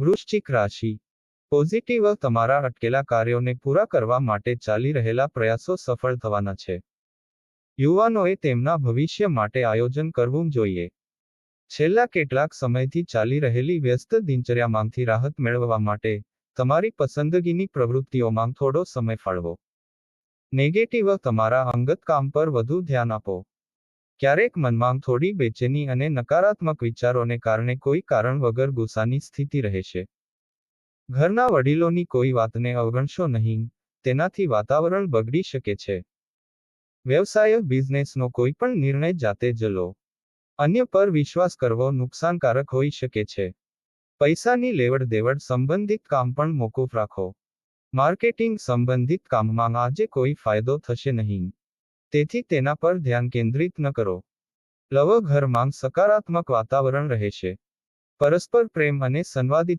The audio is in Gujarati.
વૃશ્ચિક રાશિ. પોઝિટિવ તમારા અટકેલા કાર્યોને પૂરા કરવા માટે ચાલી રહેલા પ્રયાસો સફળ થવાના છે. યુવાનોએ તેમના ભવિષ્ય માટે આયોજન કરવું જોઈએ. છેલ્લા કેટલાક સમયથી ચાલી રહેલી વ્યસ્ત દિનચર્યામાંથી રાહત મેળવવા માટે તમારી પસંદગીની પ્રવૃત્તિઓમાં થોડો સમય ફાળવો. નેગેટિવ તમારા અંગત કામ પર વધુ ધ્યાન આપો. ક્યારેક મનમાં થોડી બેચેની અને નકારાત્મક વિચારોને કારણે કોઈ કારણ વગર ગુસ્સાની સ્થિતિ રહેશે ઘરના વડીલોની કોઈ વાતને અવગણશો નહીં, તેનાથી વાતાવરણ બગડી શકે છે. વ્યવસાય, બિઝનેસનો કોઈ પણ નિર્ણય જાતે જ લો. અન્ય પર વિશ્વાસ કરવો નુકસાનકારક હોઈ શકે છે. પૈસાની લેવડ દેવડ સંબંધિત કામ પણ મોકૂફ રાખો. માર્કેટિંગ સંબંધિત કામમાં આજે કોઈ ફાયદો થશે નહીં. તેથી તેના પર ધ્યાન કેન્દ્રિત ન કરો. લવ ઘરમાં સકારાત્મક વાતાવરણ રહેશે પરસ્પર પ્રેમ અને સંવાદિત